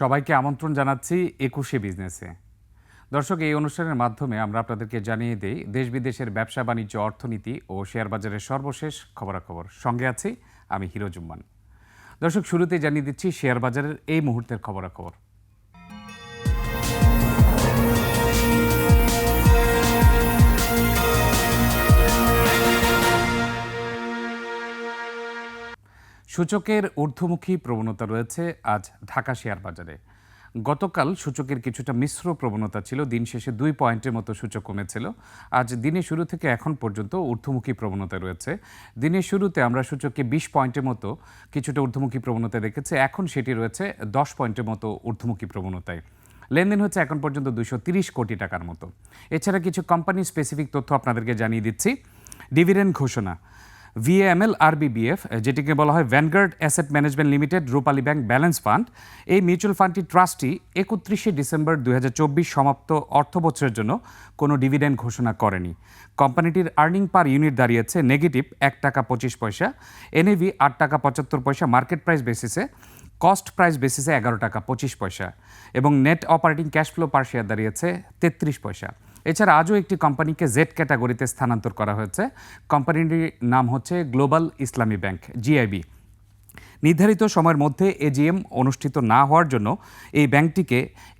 সবাইকে আমন্ত্রণ জানাচ্ছি একুশে বিজনেসে। দর্শক, এই অনুষ্ঠানের মাধ্যমে আমরা আপনাদেরকে জানিয়ে দিই, দেশ বিদেশের ব্যবসা, বাণিজ্য, অর্থনীতি ও শেয়ার বাজারের সর্বশেষ খবরাখবর। সঙ্গে আছি আমি হিরোজুম্মান দর্শক শুরুতে জানিয়ে দিচ্ছি, শেয়ার বাজারের এই মুহূর্তের খবরাখবর। সূচকের ঊর্ধ্বমুখী প্রবণতা রয়েছে আজ ঢাকা শেয়ার বাজারে। গতকাল সূচকের কিছুটা মিশ্র প্রবণতা ছিল, দিন শেষে দুই পয়েন্টের মতো সূচক কমেছিল। আজ দিনের শুরু থেকে এখন পর্যন্ত ঊর্ধ্বমুখী প্রবণতা রয়েছে। দিনের শুরুতে আমরা সূচককে বিশ পয়েন্টের মতো কিছুটা ঊর্ধ্বমুখী প্রবণতা দেখেছি, এখন সেটি রয়েছে দশ পয়েন্টের মতো ঊর্ধ্বমুখী প্রবণতায়। লেনদেন হচ্ছে এখন পর্যন্ত দুশো কোটি টাকার মতো। এছাড়া কিছু কোম্পানি স্পেসিফিক তথ্য আপনাদেরকে জানিয়ে দিচ্ছি। ডিভিডেন্ড ঘোষণা। ভিএমএল আরবিবিএফ যেটিকে বলা হয় Vanguard asset management limited Rupali bank balance fund এই মিউচুয়াল ফান্ডটি ট্রাস্টি একত্রিশে ডিসেম্বর দুই হাজার চব্বিশ সমাপ্ত অর্থ বছরের জন্য কোনো ডিভিডেন্ড ঘোষণা করেনি। কোম্পানিটির আর্নিং পার ইউনিট দাঁড়িয়েছে নেগেটিভ এক টাকা পঁচিশ পয়সা এনএভি আট টাকা পঁচাত্তর পয়সা মার্কেট প্রাইস বেসিসে কস্ট প্রাইস বেসিসে এগারো টাকা পঁচিশ পয়সা এবং net operating cash flow per share দাঁড়িয়েছে তেত্রিশ পয়সা। এছাড়া আজও একটি কোম্পানিকে জেড ক্যাটাগরিতে স্থানান্তর করা হয়েছে। কোম্পানিটির নাম হচ্ছে গ্লোবাল ইসলামী ব্যাংক জিআইবি নির্ধারিত সময়ের মধ্যে এজিএম অনুষ্ঠিত না হওয়ার জন্য এই ব্যাংকটিকে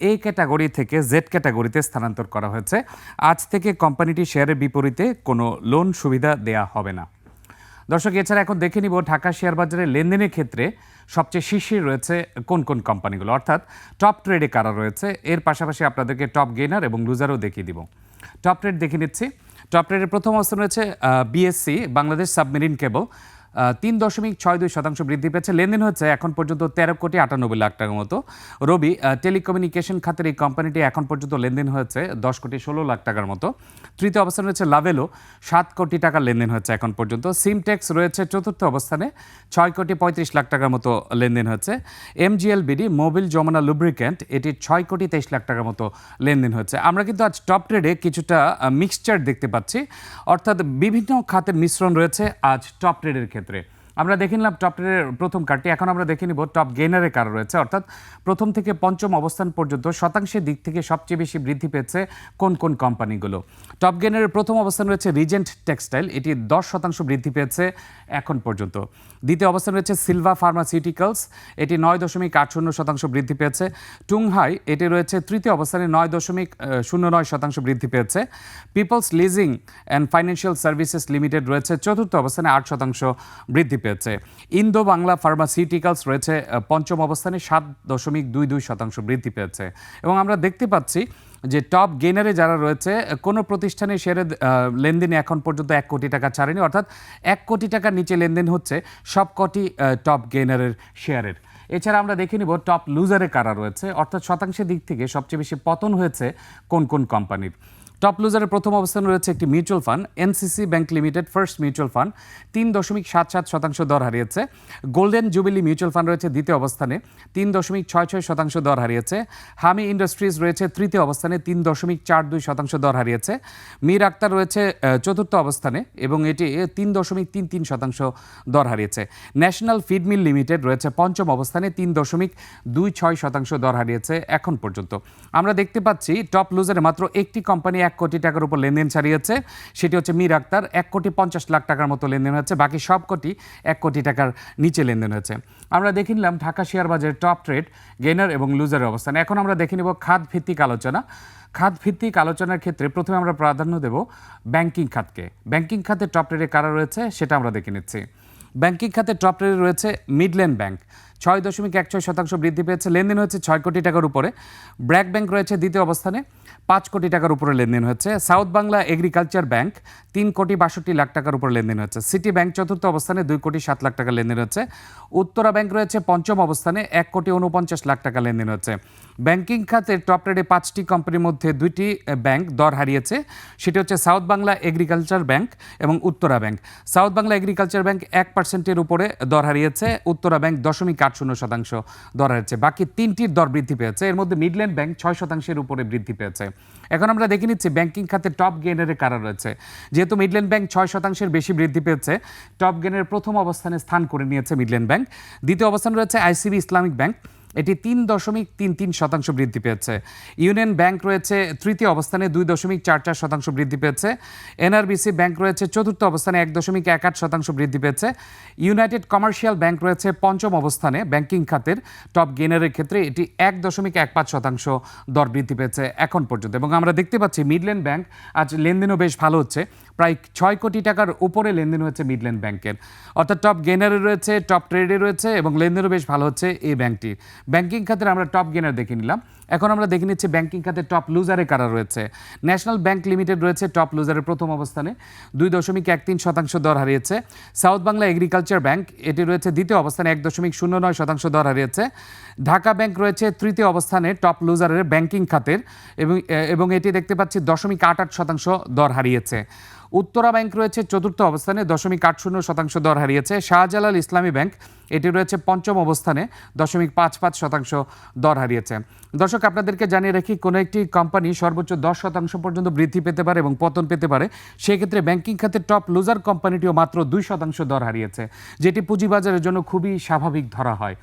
এ ক্যাটাগরি থেকে জেড ক্যাটাগরিতে স্থানান্তর করা হয়েছে। আজ থেকে কোম্পানিটি শেয়ারের বিপরীতে কোনো লোন সুবিধা দেয়া হবে না। দর্শক, এছাড়া এখন দেখে নিব ঢাকা শেয়ার বাজারে লেনদেনের ক্ষেত্রে সবচেয়ে শীর্ষে রয়েছে কোন কোন কোম্পানিগুলো? অর্থাৎ টপ ট্রেডে কারা রয়েছে? এর পাশাপাশি আপনাদেরকে টপ গেইনার এবং লুজারও দেখিয়ে দিব। টপ ট্রেড দেখে নিচ্ছি। টপ ট্রেডের প্রথম অবস্থান রয়েছে বিএসসি বাংলাদেশ সাবমেরিন কেবল তিন দশমিক ছয় দুই শতাংশ বৃদ্ধি পেয়েছে। লেনদেন হচ্ছে এখন পর্যন্ত তেরো কোটি আটানব্বই লাখ টাকার মতো। রবি টেলিকমিউনিকেশন খাতের এই কোম্পানিটি এখন পর্যন্ত লেনদেন হয়েছে দশ কোটি ষোলো লাখ টাকার মতো। তৃতীয় অবস্থানে রয়েছে লাভেলো সাত কোটি টাকার লেনদেন হচ্ছে এখন পর্যন্ত। সিমটেক্স রয়েছে চতুর্থ অবস্থানে, ছয় কোটি পঁয়ত্রিশ লাখ টাকার মতো লেনদেন হচ্ছে। MGL BD Mobil Jamuna lubricant এটি ছয় কোটি তেইশ লাখ টাকার মতো লেনদেন হচ্ছে। আমরা কিন্তু আজ টপ ট্রেডে কিছুটা মিক্সচার দেখতে পাচ্ছি। অর্থাৎ বিভিন্ন খাতের মিশ্রণ রয়েছে, আজ টপ ট্রেডের ক্ষেত্রে। entre আমরা দেখে নিলাম টপ ট্রেডের প্রথম কার্ডটি এখন আমরা দেখে নিব টপ গেইনারের কার রয়েছে। অর্থাৎ প্রথম থেকে পঞ্চম অবস্থান পর্যন্ত শতাংশের দিক থেকে সবচেয়ে বেশি বৃদ্ধি পেয়েছে কোন কোন কোম্পানিগুলো টপ গেইনারের প্রথম অবস্থান রয়েছে রিজেন্ট টেক্সটাইল এটি দশ শতাংশ বৃদ্ধি পেয়েছে এখন পর্যন্ত। দ্বিতীয় অবস্থান রয়েছে সিলভা ফার্মাসিউটিক্যালস এটি নয় দশমিক আট শূন্য শতাংশ বৃদ্ধি পেয়েছে। টুংহাই এটি রয়েছে তৃতীয় অবস্থানে নয় দশমিক শূন্য নয় শতাংশ বৃদ্ধি পেয়েছে। Peoples leasing and financial services limited রয়েছে চতুর্থ অবস্থানে আট শতাংশ বৃদ্ধি পেয়েছে। ইন্দো বাংলা ফার্মাসিউটিক্যালস রয়েছে পঞ্চম অবস্থানে সাত দশমিক দুই দুই শতাংশ বৃদ্ধি পেয়েছে। এবং আমরা দেখতে পাচ্ছি যে টপ গেইনারে যারা রয়েছে, কোনো প্রতিষ্ঠানে শেয়ারের লেনদেনে এখন পর্যন্ত এক কোটি টাকা ছাড়েনি, অর্থাৎ এক কোটি টাকার নিচে লেনদেন হচ্ছে সব কটি টপ গেইনারের শেয়ারের এছাড়া আমরা দেখে নিব টপ লুজারে কারা রয়েছে, অর্থাৎ শতাংশের দিক থেকে সবচেয়ে বেশি পতন হয়েছে কোন কোন কোম্পানির টপ লুজারের প্রথম অবস্থানে রয়েছে একটি mutual fund, NCC bank limited first mutual fund, তিন দশমিক সাত সাত শতাংশ দর হারিয়েছে। গোল্ডেন জুবিলি মিউচুয়াল ফান্ড রয়েছে দ্বিতীয় অবস্থানে, তিন দশমিক ছয় ছয় শতাংশ দর হারিয়েছে। হামি ইন্ডাস্ট্রিজ রয়েছে তৃতীয় অবস্থানে, তিন দশমিক চার দুই শতাংশ দর হারিয়েছে। মীর আক্তার রয়েছে চতুর্থ অবস্থানে এবং এটি তিন দশমিক তিন তিন শতাংশ দর হারিয়েছে। ন্যাশনাল ফিড মিল লিমিটেড রয়েছে পঞ্চম অবস্থানে, তিন দশমিক দুই ছয় শতাংশ দর হারিয়েছে এখন পর্যন্ত। আমরা দেখতে পাচ্ছি, টপ লুজারে মাত্র একটি কোম্পানি এক কোটি টাকার উপর লেনদেন ছাড়িয়েছে সেটি হচ্ছে মীর আক্তার, এক কোটি পঞ্চাশ লাখ টাকার মতো লেনদেন হচ্ছে বাকি সব কোটি এক কোটি টাকার নিচে লেনদেন হয়েছে। আমরা দেখে নিলাম ঢাকা শেয়ার বাজারের টপ ট্রেড গেনার এবং লুজারের অবস্থান। এখন আমরা দেখে নেব খাত ভিত্তিক আলোচনা। খাত ভিত্তিক আলোচনার ক্ষেত্রে প্রথমে আমরা প্রাধান্য দেব ব্যাংকিং খাতকে। ব্যাংকিং খাতে টপ ট্রেডে কারা রয়েছে সেটা আমরা দেখে নিচ্ছি। ব্যাংকিং খাতে টপ ট্রেডে রয়েছে মিডল্যান্ড ব্যাংক। ছয় দশমিক এক ছয় শতাংশ বৃদ্ধি পেয়েছে। লেনদেন হয়েছে ছয় কোটি টাকার উপরে। ব্র্যাক ব্যাংক রয়েছে দ্বিতীয় অবস্থানে। পাঁচ কোটি টাকার উপরে লেনদেন হয়েছে। সাউথ বাংলা এগ্রিকালচার ব্যাংক তিন কোটি বাষট্টি লাখ টাকার উপরে লেনদেন হয়েছে। সিটি ব্যাংক চতুর্থ অবস্থানে দুই কোটি সাত লাখ টাকা লেনদেন হচ্ছে উত্তরা ব্যাংক রয়েছে পঞ্চম অবস্থানে এক কোটি উনপঞ্চাশ লাখ টাকা লেনদেন হচ্ছে ব্যাংকিং খাতের টপ রেডে পাঁচটি কোম্পানির মধ্যে দুইটি ব্যাংক দর হারিয়েছে। সেটি হচ্ছে সাউথ বাংলা এগ্রিকালচার ব্যাংক এবং Uttara bank. South Bangla agriculture bank এক পার্সেন্টের উপরে দর হারিয়েছে। উত্তরা ব্যাংক দশমিক আট শূন্য শতাংশ দর হারিয়েছে বাকি তিনটির দর বৃদ্ধি পেয়েছে। এর মধ্যে মিডল্যান্ড ব্যাংক ছয় শতাংশের উপরে বৃদ্ধি পেয়েছে। এখন আমরা দেখে নিচ্ছি ব্যাংকিং খাতে টপ গেনের কারা রয়েছে। যেহেতু মিডল্যান্ড ব্যাংক ছয় শতাংশের বেশি বৃদ্ধি পেয়েছে, টপ গেনের প্রথম অবস্থানে স্থান করে নিয়েছে মিডল্যান্ড ব্যাংক। দ্বিতীয় অবস্থান রয়েছে আইসিবি ইসলামিক ব্যাংক। এটি তিন দশমিক তিন তিন শতাংশ বৃদ্ধি পেয়েছে। ইউনিয়ন ব্যাংক রয়েছে তৃতীয় অবস্থানে দুই দশমিক চার চার শতাংশ বৃদ্ধি পেয়েছে। এনআরবিসি ব্যাংক রয়েছে চতুর্থ অবস্থানে এক দশমিক এক আট শতাংশ বৃদ্ধি পেয়েছে। ইউনাইটেড কমার্শিয়াল ব্যাংক রয়েছে পঞ্চম অবস্থানে ব্যাংকিং খাতের টপ গেনারের ক্ষেত্রে এটি এক দশমিক এক পাঁচ শতাংশ দর বৃদ্ধি পেয়েছে এখন পর্যন্ত। এবং আমরা দেখতে পাচ্ছি মিডল্যান্ড ব্যাংক আজ লেনদেনও বেশ ভালো হচ্ছে। প্রায় ছয় কোটি টাকার উপরে লেনদেন হয়েছে মিডল্যান্ড ব্যাংকের। অর্থাৎ টপ গেনারে রয়েছে টপ ট্রেডে রয়েছে এবং লেনদেনও বেশ ভালো হচ্ছে এই ব্যাংকটির ব্যাংকিং খাতের আমরা টপ গেনার দেখে নিলাম। এখন আমরা দেখে নিচ্ছি ব্যাংকিং খাতে টপ লুজারে কারা রয়েছে। ন্যাশনাল ব্যাংক লিমিটেড রয়েছে টপ লুজারের প্রথম অবস্থানে। দুই দশমিক এক তিন শতাংশ দর হারিয়েছে। সাউথ বাংলা এগ্রিকালচার ব্যাংক এটি রয়েছে দ্বিতীয় অবস্থানে এক দশমিক শূন্য নয় শতাংশ দর হারিয়েছে। ঢাকা ব্যাংক রয়েছে তৃতীয় অবস্থানে টপ লুজারের ব্যাংকিং খাতের এবং এবং এটি দেখতে পাচ্ছি দশমিক আট আট শতাংশ দর হারিয়েছে। উত্তরা ব্যাংক রয়েছে চতুর্থ অবস্থানে, দশমিক আট শূন্য শতাংশ দর হারিয়েছে। শাহজালাল ইসলামী ব্যাংক, এটি রয়েছে পঞ্চম অবস্থানে, দশমিক পাঁচ পাঁচ শতাংশ দর হারিয়েছে। দর্শক, আপনাদেরকে জানিয়ে রাখি, কোনো একটি কোম্পানি সর্বোচ্চ দশ শতাংশ পর্যন্ত বৃদ্ধি পেতে পারে এবং পতন পেতে পারে, সেক্ষেত্রে ব্যাংকিং খাতের টপ লুজার কোম্পানিটিও মাত্র দুই শতাংশ দর হারিয়েছে, যেটি পুঁজিবাজারের জন্য খুবই স্বাভাবিক ধরা হয়।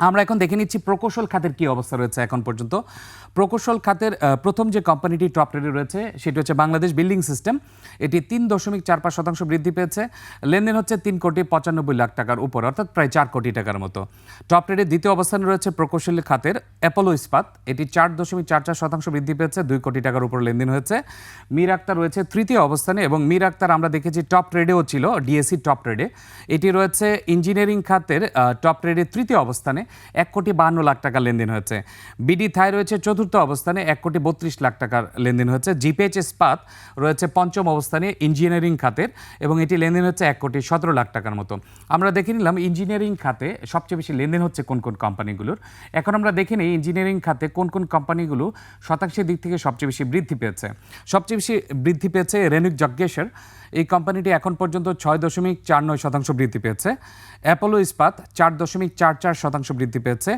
আমরা এখন দেখে নিচ্ছি প্রকৌশল খাতের কি অবস্থা রয়েছে এখন পর্যন্ত। প্রকৌশল খাতের প্রথম যে কোম্পানিটি টপ রেটে রয়েছে, সেটি হচ্ছে বাংলাদেশ বিল্ডিং সিস্টেম এটি তিন দশমিক চার পাঁচ শতাংশ বৃদ্ধি পেয়েছে। লেনদেন হচ্ছে তিন কোটি পঁচানব্বই লাখ টাকার উপর, অর্থাৎ প্রায় চার কোটি টাকার মতো। টপ রেটের দ্বিতীয় অবস্থানে রয়েছে প্রকৌশল খাতের অ্যাপোলো ইস্পাত। এটি চার দশমিক চার চার শতাংশ বৃদ্ধি পেয়েছে, দুই কোটি টাকার উপর লেনদেন হয়েছে। মীর আক্তার রয়েছে তৃতীয় অবস্থানে এবং মীর আক্তার আমরা দেখেছি টপ ট্রেডেও ছিল ডিএসসি টপ ট্রেডে এটি রয়েছে ইঞ্জিনিয়ারিং খাতের টপ ট্রেডে তৃতীয় অবস্থানে। এক কোটি বাহান্ন লাখ টাকা লেনদেন হয়েছে। বিডি থাই রয়েছে চতুর্থ অবস্থানে, এক কোটি বত্রিশ লাখ টাকার লেনদেন হয়েছে। জিপিএইচ ইস্পাত রয়েছে পঞ্চম অবস্থানে, ইঞ্জিনিয়ারিং খাতের, এবং এটি লেনদেন হচ্ছে এক কোটি সতেরো লাখ টাকার মতো। আমরা দেখে নিলাম ইঞ্জিনিয়ারিং খাতে সবচেয়ে বেশি লেনদেন হচ্ছে কোন কোন কোম্পানিগুলোর। এখন আমরা দেখে নিই ইঞ্জিনিয়ারিং খাতে কোন কোন কোম্পানিগুলো শতাংশের দিক থেকে সবচেয়ে বেশি বৃদ্ধি পেয়েছে। সবচেয়ে বেশি বৃদ্ধি পেয়েছে রেনুক যজ্ঞেশ্বর। এই কোম্পানিটি এখন পর্যন্ত ছয় দশমিক চার নয় শতাংশ বৃদ্ধি পেয়েছে। অ্যাপোলো ইস্পাত চার দশমিক চার চার শতাংশ বৃদ্ধি পেয়েছে।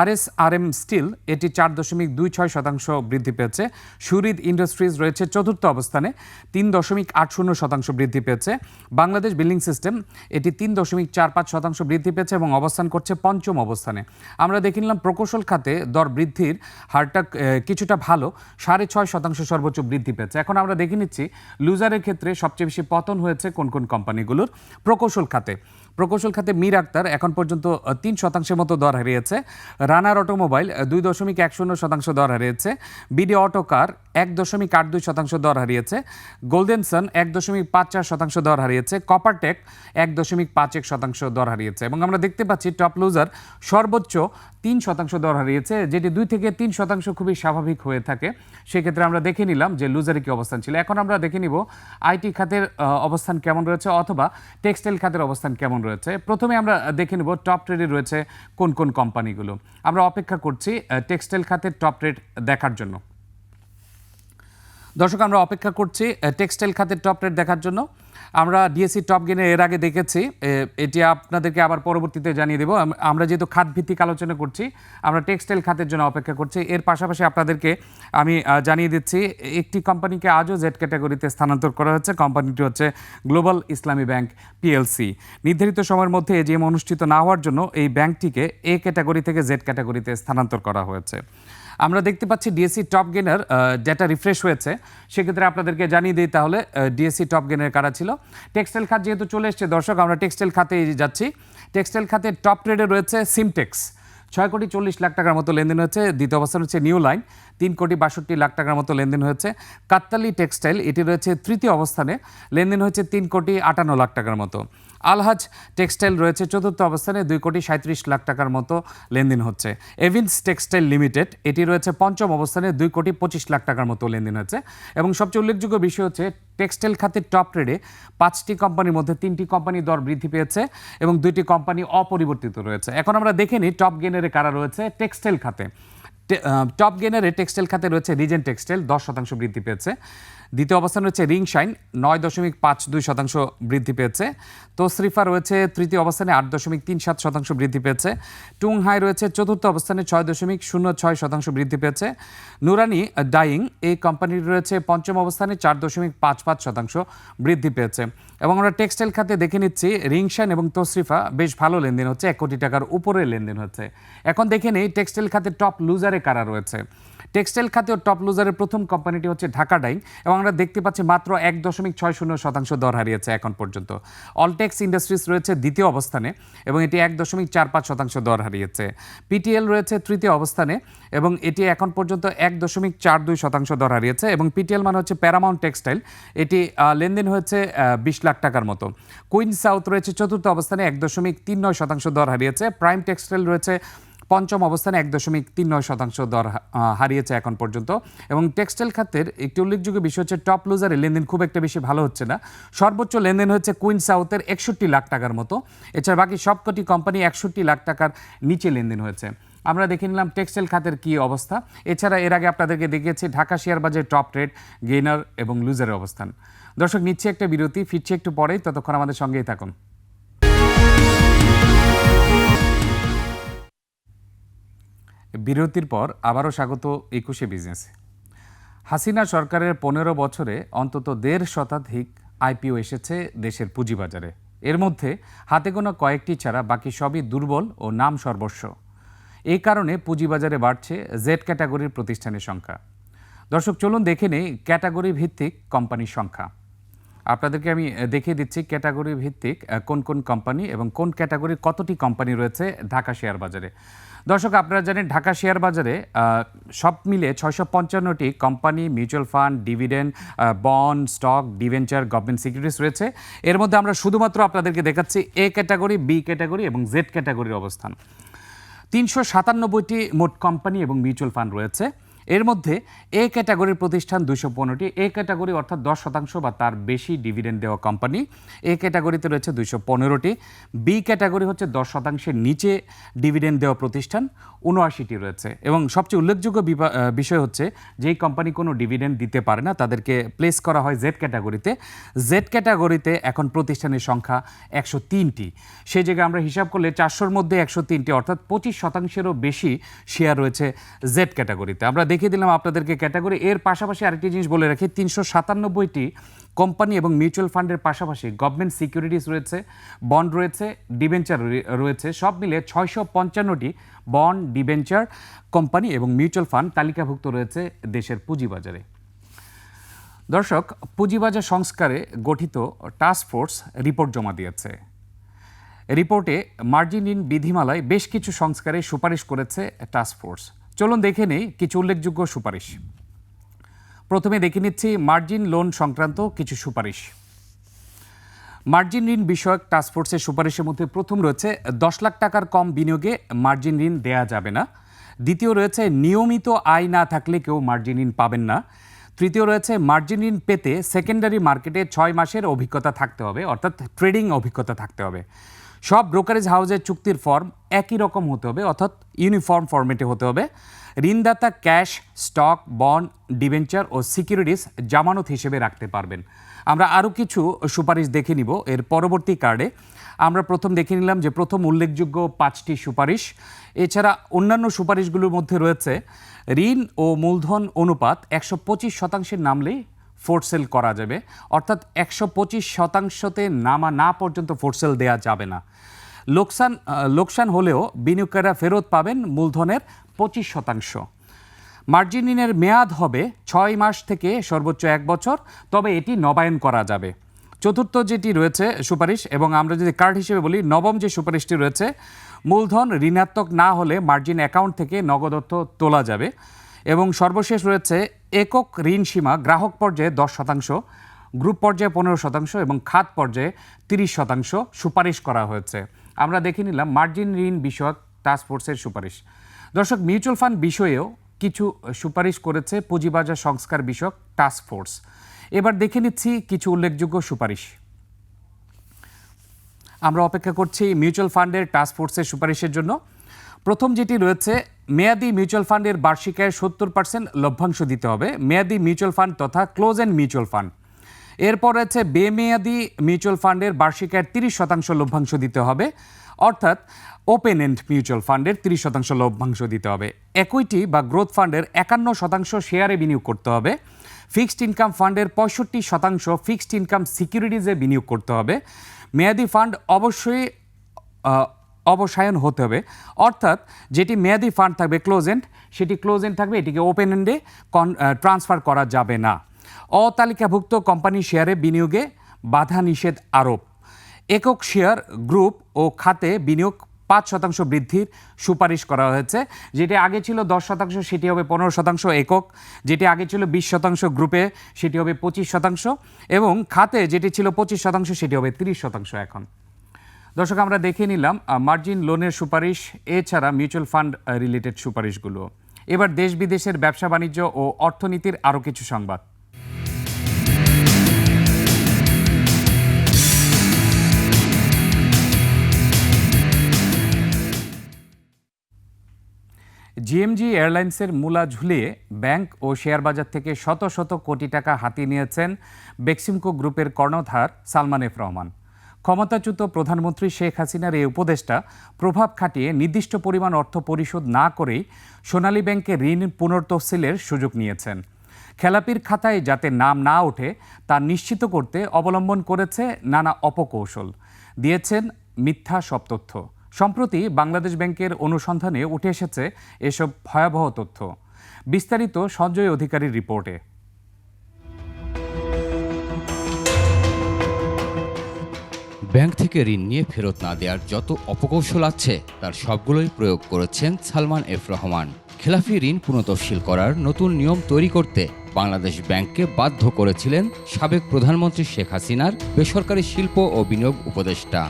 R S R M steel এটি চার দশমিক দুই ছয় শতাংশ বৃদ্ধি পেয়েছে। সুরিদ ইন্ডাস্ট্রিজ রয়েছে চতুর্থ অবস্থানে, তিন দশমিক আট শূন্য শতাংশ বৃদ্ধি পেয়েছে। বাংলাদেশ বিল্ডিং সিস্টেম এটি তিন দশমিক চার পাঁচ শতাংশ বৃদ্ধি পেয়েছে এবং অবস্থান করছে পঞ্চম অবস্থানে। আমরা দেখে নিলাম প্রকৌশল খাতে দর বৃদ্ধির হারটা কিছুটা ভালো, সাড়ে ছয় শতাংশ সর্বোচ্চ বৃদ্ধি পেয়েছে। এখন আমরা দেখে নিচ্ছি লুজারের ক্ষেত্রে সবচেয়ে বেশি পতন হয়েছে কোন কোন কোম্পানিগুলোর? প্রকৌশল খাতে। প্রকৌশল খাতে মীর আক্তার এখন পর্যন্ত তিন শতাংশের মতো দর হারিয়েছে। রানার অটোমোবাইল দুই দশমিক এক শূন্য শতাংশ দর হারিয়েছে। বিডি অটো কার, এক দশমিক আট দুই শতাংশ দর হারিয়েছে। গোল্ডেন সান, এক দশমিক পাঁচ চার শতাংশ দর হারিয়েছে। কপারটেক এক দশমিক পাঁচ এক শতাংশ দর হারিয়েছে। এবং আমরা দেখতে পাচ্ছি, টপ লুজার সর্বোচ্চ তিন শতাংশ দর হারিয়েছে, যেটি দুই থেকে তিন শতাংশ খুবই স্বাভাবিক হয়ে থাকে। সেক্ষেত্রে আমরা দেখে নিলাম যে লুজারে কি অবস্থান ছিল। এখন আমরা দেখে নিব, আইটি খাতের অবস্থান কেমন রয়েছে অথবা টেক্সটাইল খাতের অবস্থান কেমন রয়েছে। প্রথমে আমরা দেখে নেব টপ ট্রেডে রয়েছে কোন কোন কোম্পানিগুলো আমরা অপেক্ষা করছি টেক্সটাইল খাতের টপ ট্রেড দেখার জন্য। দর্শক, আমরা অপেক্ষা করছি টেক্সটাইল খাতের টপ রেট দেখার জন্য। আমরা ডিএসসি টপ গেনে এর আগে দেখেছি এটি আপনাদেরকে আবার পরবর্তীতে জানিয়ে দেবো। আম- আমরা যেহেতু খাত ভিত্তিক আলোচনা করছি, আমরা টেক্সটাইল খাতের জন্য অপেক্ষা করছি। এর পাশাপাশি আপনাদেরকে আমি জানিয়ে দিচ্ছি, একটি কোম্পানিকে আজও জেড ক্যাটাগরিতে স্থানান্তর করা হচ্ছে। কোম্পানিটি হচ্ছে গ্লোবাল ইসলামী ব্যাংক পিএলসি নির্ধারিত সময়ের মধ্যে এজিএম অনুষ্ঠিত না হওয়ার জন্য এই ব্যাংকটিকে এ ক্যাটাগরি থেকে জেড ক্যাটাগরিতে স্থানান্তর করা হয়েছে। আমরা দেখতে পাচ্ছি DSC top gainer data refresh হয়েছে। সেক্ষেত্রে আপনাদেরকে জানিয়ে দিই তাহলে ডিএসসি টপ গেনের কারা ছিল। টেক্সটাইল খাত যেহেতু চলে এসছে, দর্শক, আমরা টেক্সটাইল খাতে যাচ্ছি। টেক্সটাইল খাতে টপ ট্রেডে রয়েছে সিমটেক্স ছয় কোটি চল্লিশ লাখ টাকার মতো লেনদেন হয়েছে। দ্বিতীয় অবস্থান হচ্ছে নিউ লাইন তিন কোটি বাষট্টি লাখ টাকার মতো লেনদেন হয়েছে। কাত্তালি টেক্সটাইল এটি রয়েছে তৃতীয় অবস্থানে। লেনদেন হয়েছে তিন কোটি আটান্ন লাখ টাকার মতো। আলহাজ টেক্সটাইল রয়েছে। চতুর্থ অবস্থানে দুই কোটি সাঁত্রিশ লাখ টাকার মতো লেনদেন হচ্ছে। এভিন্স টেক্সটাইল লিমিটেড, এটি রয়েছে পঞ্চম অবস্থানে দুই কোটি পঁচিশ লাখ টাকার মতো লেনদেন হচ্ছে এবং সবচেয়ে উল্লেখযোগ্য বিষয় হচ্ছে, টেক্সটাইল খাতের টপ ট্রেডে পাঁচটি কোম্পানির মধ্যে তিনটি কোম্পানি দর বৃদ্ধি পেয়েছে এবং দুইটি কোম্পানি অপরিবর্তিত রয়েছে। এখন আমরা দেখে নিই, টপ গেনারে কারা রয়েছে টেক্সটাইল খাতে। টপ গেনারে টেক্সটাইল খাতে রয়েছে রিজেন টেক্সটাইল, দশ শতাংশ বৃদ্ধি পেয়েছে। দ্বিতীয় অবস্থানে রয়েছে রিং শাইন নয় দশমিক পাঁচ দুই শতাংশ বৃদ্ধি পেয়েছে। তোসরিফা রয়েছে তৃতীয় অবস্থানে, আট দশমিক তিন সাত শতাংশ বৃদ্ধি পেয়েছে। টুংহাই রয়েছে চতুর্থ অবস্থানে, ছয় দশমিক শূন্য ছয় শতাংশ বৃদ্ধি পেয়েছে। নুরানি ডাইং, এই কোম্পানির রয়েছে পঞ্চম অবস্থানে, চার দশমিক পাঁচ পাঁচ শতাংশ বৃদ্ধি পেয়েছে। এবং আমরা টেক্সটাইল খাতে দেখে নিচ্ছি রিংশান এবং তোসরিফা বেশ ভালো লেনদেন হচ্ছে, এক কোটি টাকার উপরে লেনদেন হচ্ছে। এখন দেখে নেই, টেক্সটাইল খাতে টপ লুজারে কারা রয়েছে? টেক্সটাইল খাতেও টপ লুজারের প্রথম কোম্পানিটি হচ্ছে ঢাকা ডাইং এবং আমরা দেখতে পাচ্ছি মাত্র এক দশমিক ছয় শূন্য শতাংশ দর হারিয়েছে এখন পর্যন্ত। অলটেক্স ইন্ডাস্ট্রিজ রয়েছে দ্বিতীয় অবস্থানে এবং এটি এক দশমিক চার পাঁচ শতাংশ দর হারিয়েছে। পিটিএল রয়েছে তৃতীয় অবস্থানে এবং এটি এখন পর্যন্ত এক দশমিক চার দুই শতাংশ দর হারিয়েছে এবং পিটিএল মানে হচ্ছে প্যারামাউন্ট টেক্সটাইল। এটি লেনদেন হয়েছে বিশ লাখ টাকার মতো। কুইন সাউথ রয়েছে চতুর্থ অবস্থানে এক দশমিক তিন নয় শতাংশ দর হারিয়েছে। প্রাইম টেক্সটাইল রয়েছে পঞ্চম অবস্থানে এক দশমিক তিন নয় শতাংশ দর হারিয়েছে এখন পর্যন্ত। এবং টেক্সটাইল খাতের একটি উল্লেখযোগ্য বিষয় হচ্ছে টপ লুজারের লেনদেন খুব একটা বেশি ভালো হচ্ছে না। সর্বোচ্চ লেনদেন হচ্ছে কুইন সাউথের একষট্টি লাখ টাকার মতো। এছাড়া বাকি সবকটি কোম্পানি একষট্টি লাখ টাকার নিচে লেনদেন হয়েছে। আমরা দেখে নিলাম টেক্সটাইল খাতের কী অবস্থা। এছাড়া এর আগে আপনাদেরকে দেখিয়েছি ঢাকা শেয়ার বাজার টপ ট্রেড গেইনার এবং লুজারের অবস্থান। দর্শক, নিচ্ছে একটা বিরতি, ফিরছে একটু পরেই, ততক্ষণ আমাদের সঙ্গেই থাকুন। বিরতির পর আবারও স্বাগত একুশে বিজনেসে। হাসিনা সরকারের পনেরো বছরে অন্তত দেড় শতাধিক আইপিও এসেছে দেশের পুঁজিবাজারে। এর মধ্যে হাতে গোনা কয়েকটি ছাড়া বাকি সবই দুর্বল ও নাম সর্বস্ব। এই কারণে পুঁজিবাজারে বাড়ছে জেড ক্যাটাগরির প্রতিষ্ঠানের সংখ্যা। দর্শক, চলুন দেখে নেই ক্যাটাগরি ভিত্তিক কোম্পানির সংখ্যা। আপনাদেরকে আমি দেখিয়ে দিচ্ছি ক্যাটাগরি ভিত্তিক কোন কোন কোম্পানি এবং কোন ক্যাটাগরির কতটি কোম্পানি রয়েছে ঢাকা শেয়ার বাজারে দর্শক, আপনারা জানেন ঢাকা শেয়ার বাজারে সব মিলে ছয়শো পঞ্চান্নটি company, mutual fund, dividend bond, stock, debenture, government securities রয়েছে। এর মধ্যে আমরা শুধুমাত্র আপনাদেরকে দেখাচ্ছি এ ক্যাটাগরি, বি ক্যাটাগরি এবং জেড ক্যাটাগরির অবস্থান। তিনশো সাতানব্বইটি মোট কোম্পানি এবং মিউচুয়াল ফান্ড রয়েছে। এর মধ্যে এ ক্যাটাগরির প্রতিষ্ঠান দুশো পনেরোটি, এ ক্যাটাগরি অর্থাৎ দশ শতাংশ বা তার বেশি ডিভিডেন্ড দেওয়া কোম্পানি, এ ক্যাটাগরিতে রয়েছে দুশো পনেরোটি বি ক্যাটাগরি হচ্ছে দশ শতাংশের নিচে ডিভিডেন্ড দেওয়া প্রতিষ্ঠান, উনআশিটি রয়েছে। এবং সবচেয়ে উল্লেখযোগ্য বিষয় হচ্ছে যেই কোম্পানি কোনো ডিভিডেন্ড দিতে পারে না, তাদেরকে প্লেস করা হয় জেড ক্যাটাগরিতে। জেড ক্যাটাগরিতে এখন প্রতিষ্ঠানের সংখ্যা একশো তিনটি। সেই জায়গায় আমরা হিসাব করলে চারশোর মধ্যে একশো তিনটি অর্থাৎ পঁচিশ শতাংশেরও বেশি শেয়ার রয়েছে জেড ক্যাটাগরিতে। আমরা দেখিয়ে দিলাম আপনাদেরকে ক্যাটাগরি। এর পাশাপাশি আরেকটি জিনিস বলে রাখি, তিনশো সাতানব্বইটি কোম্পানি এবং মিউচুয়াল ফান্ডের পাশাপাশি গভর্নমেন্ট সিকিউরিটিস রয়েছে বন্ড রয়েছে ডিবেঞ্চার রয়েছে। সব মিলে ছয়শো পঞ্চান্নটি বন্ড ডিবেঞ্চার কোম্পানি এবং মিউচুয়াল ফান্ড তালিকাভুক্ত রয়েছে দেশের পুঁজিবাজারে। দর্শক, পুঁজিবাজার সংস্কারে গঠিত টাস্ক ফোর্স রিপোর্ট জমা দিয়েছে। রিপোর্টে মার্জিন ইন বিধিমালায় বেশ কিছু সংস্কারে সুপারিশ করেছে টাস্ক ফোর্স চলুন দেখে নেই কিছু উল্লেখযোগ্য সুপারিশ। প্রথমে দেখে নিচ্ছি মার্জিন লোন সংক্রান্ত কিছু সুপারিশ। মার্জিন ঋণ বিষয়ক টাস্কফোর্সের সুপারিশের মধ্যে প্রথম রয়েছে, দশ লাখ টাকার কম বিনিয়োগে মার্জিন ঋণ দেয়া যাবে না। দ্বিতীয় রয়েছে, নিয়মিত আয় না থাকলে কেউ মার্জিন ঋণ পাবেন না। তৃতীয় রয়েছে, মার্জিন ঋণ পেতে সেকেন্ডারি মার্কেটে ছয় মাসের অভিজ্ঞতা থাকতে হবে, অর্থাৎ ট্রেডিং অভিজ্ঞতা থাকতে হবে। সব ব্রোকারেজ হাউসের চুক্তির ফর্ম একই রকম হতে হবে, অর্থাৎ ইউনিফর্ম ফরম্যাটে হতে হবে। ঋণদাতা ক্যাশ স্টক বন্ড ডিবেঞ্চার ও সিকিউরিটিস জামানত হিসেবে রাখতে পারবেন। আমরা আরও কিছু সুপারিশ দেখে নিব এর পরবর্তী কার্ডে আমরা প্রথম দেখে নিলাম যে প্রথম উল্লেখযোগ্য পাঁচটি সুপারিশ। এছাড়া অন্যান্য সুপারিশগুলোর মধ্যে রয়েছে, ঋণ ও মূলধন অনুপাত একশো পঁচিশ শতাংশের নামলেই ফোর্সেল করা যাবে। অর্থাৎ একশো পঁচিশ শতাংশতে নামা না পর্যন্ত ফোর্সেল দেওয়া যাবে না। লোকসান লোকসান হলেও বিনিয়োগকারীরা ফেরত পাবেন মূলধনের পঁচিশ শতাংশ। মার্জিন ঋণের মেয়াদ হবে ছয় মাস থেকে সর্বোচ্চ এক বছর, তবে এটি নবায়ন করা যাবে। চতুর্থ যেটি রয়েছে সুপারিশ, এবং আমরা যদি কার্ড হিসেবে বলি, নবম যে সুপারিশটি রয়েছে, মূলধন ঋণাত্মক না হলে মার্জিন অ্যাকাউন্ট থেকে নগদ অর্থ তোলা যাবে। এবং সর্বশেষ রয়েছে একক ঋণ সীমা গ্রাহক পর্যায়ে দশ শতাংশ, গ্রুপ পর্যায়ে পনেরো শতাংশ এবং খাত পর্যায়ে তিরিশ শতাংশ সুপারিশ করা হয়েছে। আমরা দেখে নিলাম মার্জিন ঋণ বিষয়ক টাস্কফোর্সের সুপারিশ। দর্শক, মিউচুয়াল ফান্ড বিষয়েও কিছু সুপারিশ করেছে পুঁজিবাজার সংস্কার বিষয়ক টাস্ক ফোর্স এবার দেখে নিচ্ছি কিছু উল্লেখযোগ্য সুপারিশ। আমরা অপেক্ষা করছি মিউচুয়াল ফান্ডের টাস্ক ফোর্সের সুপারিশের জন্য। প্রথম যেটি রয়েছে, মেয়াদি মিউচুয়াল ফান্ডের বার্ষিক আয়ের সত্তর পার্সেন্ট লভ্যাংশ দিতে হবে। মেয়াদি মিউচুয়াল ফান্ড তথা ক্লোজ অ্যান্ড মিউচুয়াল ফান্ড। এরপর রয়েছে, বেমেয়াদি মিউচুয়াল ফান্ডের বার্ষিক আয়ের তিরিশ শতাংশ লভ্যাংশ দিতে হবে। অর্থাৎ, ওপেন এন্ড মিউচুয়াল ফান্ডের তিরিশ শতাংশ লভ্যাংশ দিতে হবে। একুইটি বা গ্রোথ ফান্ডের একান্ন শতাংশ শেয়ারে বিনিয়োগ করতে হবে। ফিক্সড ইনকাম ফান্ডের পঁয়ষট্টি শতাংশ ফিক্সড ইনকাম সিকিউরিটিজে বিনিয়োগ করতে হবে। মেয়াদি ফান্ড অবশ্যই অবসায়ন হতে হবে। অর্থাৎ যেটি মেয়াদি ফান্ড থাকবে ক্লোজ এন্ড সেটি ক্লোজ এন্ড থাকবে, এটিকে ওপেন এন্ডে ট্রান্সফার করা যাবে না। অতালিকাভুক্ত কোম্পানি শেয়ারে বিনিয়োগে বাধা নিষেধ আরোপ। একক শেয়ার গ্রুপ ও খাতে বিনিয়োগ পাঁচ শতাংশ বৃদ্ধির সুপারিশ করা হয়েছে। যেটি আগে ছিল দশ শতাংশ, সেটি হবে পনেরো শতাংশ একক। যেটি আগে ছিল বিশ শতাংশ গ্রুপে, সেটি হবে পঁচিশ শতাংশ। এবং খাতে যেটি ছিল পঁচিশ শতাংশ, সেটি হবে তিরিশ শতাংশ এখন। দর্শক, আমরা দেখে নিলাম মার্জিন লোনের সুপারিশ, এছাড়া মিউচুয়াল ফান্ড রিলেটেড সুপারিশগুলো। এবার দেশ বিদেশের ব্যবসা বাণিজ্য ও অর্থনীতির আরও কিছু সংবাদ। জিএমজি এয়ারলাইন্সের মূলা ঝুলিয়ে ব্যাংক ও শেয়ার বাজার থেকে শত শত কোটি টাকা হাতিয়ে নিয়েছেন বেক্সিমকো গ্রুপের কর্ণধার সালমান এফ রহমান। ক্ষমতাচ্যুত প্রধানমন্ত্রী শেখ হাসিনার এই উপদেষ্টা প্রভাব খাটিয়ে নির্দিষ্ট পরিমাণ অর্থ পরিশোধ না করেই সোনালী ব্যাংকে ঋণ পুনর্তফসিলের সুযোগ নিয়েছেন। খেলাপির খাতায় যাতে নাম না ওঠে, তা নিশ্চিত করতে অবলম্বন করেছে নানা অপকৌশল। দিয়েছেন মিথ্যা সব তথ্য। সম্প্রতি বাংলাদেশ ব্যাংকের অনুসন্ধানে উঠে এসেছে এসব ভয়াবহ তথ্য। বিস্তারিত সঞ্জয় অধিকারীর রিপোর্টে। ব্যাংক থেকে ঋণ নিয়ে ফেরত না দেওয়ার যত অপকৌশল আছে, তার সবগুলোই প্রয়োগ করেছেন সালমান এফ রহমান। খেলাফি ঋণ পুনঃতফসিল করার নতুন নিয়ম তৈরি করতে বাংলাদেশ ব্যাংককে বাধ্য করেছিলেন সাবেক প্রধানমন্ত্রী শেখ হাসিনার বেসরকারি শিল্প ও বিনিয়োগ উপদেষ্টা।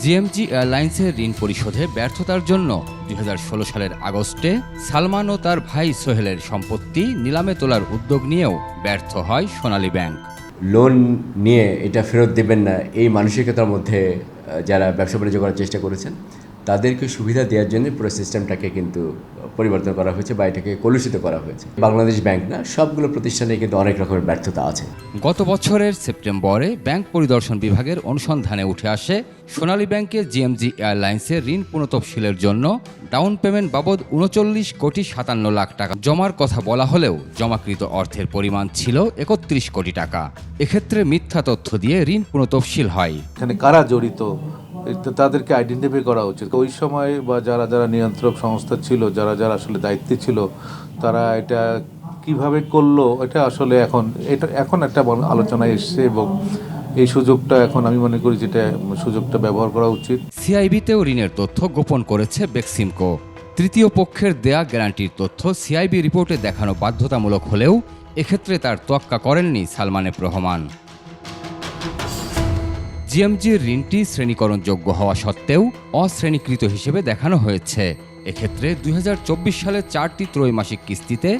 জিএমজি এয়ারলাইন্সের ঋণ পরিশোধে ব্যর্থতার জন্য দুই হাজার ষোলো সালের আগস্টে সালমান ও তার ভাই সোহেলের সম্পত্তি নিলামে তোলার উদ্যোগ নিয়েও ব্যর্থ হয় সোনালী ব্যাংক। লোন নিয়ে এটা ফেরত দেবেন না, এই মানসিকতার মধ্যে যারা ব্যবসা বাণিজ্য করার চেষ্টা করেছেন। তাদেরকে সুবিধা দেওয়ার জন্য পুরো সিস্টেমটাকে কিন্তু পরিবর্তন করা হয়েছে বা এটাকে কলুষিত করা হয়েছে। বাংলাদেশ ব্যাংক না সবগুলো প্রতিষ্ঠানে কিন্তু অনেক রকমের ব্যর্থতা আছে। গত বছরের সেপ্টেম্বরে ব্যাংক পরিদর্শন বিভাগের অনুসন্ধানে উঠে আসে সোনালী ব্যাংকের জিএমজি এয়ারলাইন্সের ঋণ পুনঃতফসিলের জন্য ডাউন পেমেন্ট বাবদ উনচল্লিশ কোটি সাতান্ন লাখ টাকা। জমার কথা বলা হলেও জমাকৃত অর্থের পরিমাণ ছিল একত্রিশ কোটি টাকা। এক্ষেত্রে মিথ্যা তথ্য দিয়ে ঋণ পুনঃতফসিল হয়। এখানে কারা জড়িত? তাদেরকে আইডেন্টিফাই করা উচিত। ওই সময় বা যারা যারা নিয়ন্ত্রক সংস্থা ছিল, যারা যারা আসলে দায়িত্বে ছিল, তারা এটা কীভাবে করল, এটা আসলে এখন, এটা এখন একটা আলোচনায় এসছে এবং এই সুযোগটা এখন আমি মনে করি যেটা সুযোগটা ব্যবহার করা উচিত। সিআইবিতেও ঋণের তথ্য গোপন করেছে বেক্সিমকো। তৃতীয় পক্ষের দেয়া গ্যারান্টির তথ্য সিআইবি রিপোর্টে দেখানো বাধ্যতামূলক হলেও এক্ষেত্রে তার তোয়াক্কা করেননি সালমান এফ রহমান। জিএমজির ঋণটি শ্রেণীকরণযোগ্য হওয়া সত্ত্বেও অশ্রেণীকৃত হিসেবে দেখানো হয়েছে। এক্ষেত্রে দুই সালে চারটি ত্রৈমাসিক কিস্তিতে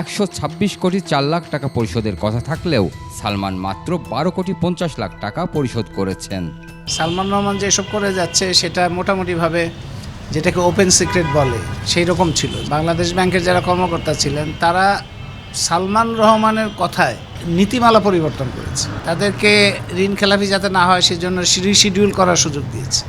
একশো ছাব্বিশ কোটি চার লাখ টাকা পরিশোধের কথা থাকলেও সালমান মাত্র বারো কোটি পঞ্চাশ লাখ টাকা পরিশোধ করেছেন। সালমান রহমান যেসব করে যাচ্ছে, সেটা মোটামুটিভাবে যেটাকে ওপেন সিক্রেট বলে সেই রকম ছিল। বাংলাদেশ ব্যাংকের যারা কর্মকর্তা ছিলেন, তারা সালমান রহমানের কথায় নীতিমালা পরিবর্তন করেছে। তাদেরকে ঋণ খেলাপি যাতে না হয় সেজন্য রিশিডিউল করার সুযোগ দিয়েছে।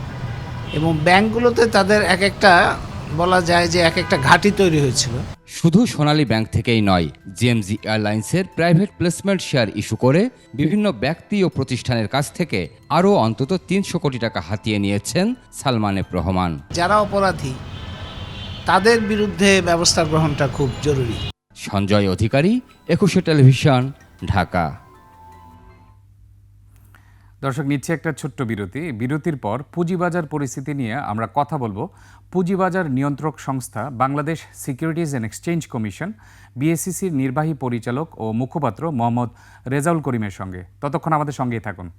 এবং ব্যাংকগুলোতে তাদের এক একটা বলা যায় যে এক একটা ঘাঁটি তৈরি হয়েছিল। শুধু সোনালী ব্যাংক থেকেই নয় জিএমজি এয়ারলাইন্সের প্রাইভেট প্লেসমেন্ট শেয়ার ইস্যু করে বিভিন্ন ব্যক্তি ও প্রতিষ্ঠানের কাছ থেকে আরও অন্তত তিনশো কোটি টাকা হাতিয়ে নিয়েছেন সালমান এফ রহমান। যারা অপরাধী তাদের বিরুদ্ধে ব্যবস্থা গ্রহণটা খুব জরুরি। সঞ্জয় অধিকারী একুশে টেলিভিশন। ঢাকা। দর্শক, নিচ্ছে একটা ছোট্ট বিরতি। বিরতির পর পুঁজিবাজার পরিস্থিতি নিয়ে আমরা কথা বলব। পুঁজিবাজার নিয়ন্ত্রক সংস্থা, Bangladesh securities and exchange commission বিএসসিসির নির্বাহী পরিচালক ও মুখপাত্র মোহাম্মদ রেজাউল করিমের সঙ্গে। ততক্ষণ আমাদের সঙ্গেই থাকুন।